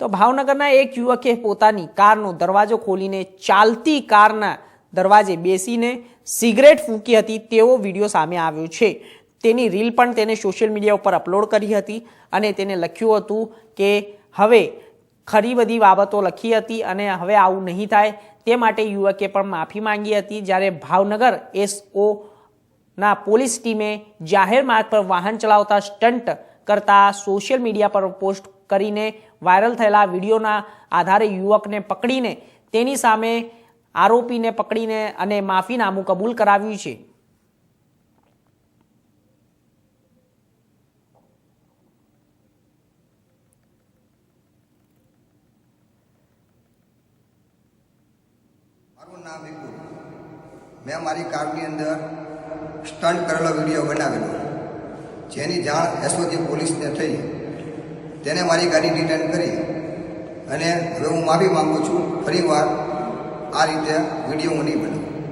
તો ભાવનગરના એક યુવકે પોતાની કારનો દરવાજો ખોલીને ચાલતી કારના દરવાજે બેસીને સિગરેટ ફૂંકી હતી તેવો વીડિયો સામે આવ્યો છે. તેની રીલ પણ તેને સોશિયલ મીડિયા ઉપર અપલોડ કરી હતી અને તેને લખ્યું હતું કે, હવે ખરી બધી બાબતો લખી હતી અને હવે આવું નહીં થાય. તે માટે યુવકે પણ માફી માંગી હતી. જ્યારે ભાવનગર એસઓ ના પોલીસ ટીમે જાહેર માર્ગ પર વાહન ચલાવતા સ્ટન્ટ કરતા સોશિયલ મીડિયા પર પોસ્ટ કરીને વાયરલ થયેલા વિડીયોના આધારે યુવકને પકડીને, તેની સામે આરોપીને પકડીને અને માફીનામું કબૂલ કરાવ્યું છે. મેં મારી કારની અંદર સ્ટન્ટ કરેલો વીડિયો બનાવેલો. જેની જાણ એસઓજી પોલીસને થઈ. તેને મારી ગાડી રિટર્ન કરી. અને હવે હું માફી માગું છું, ફરીવાર આ રીતે વીડિયો હું નહીં બનાવું.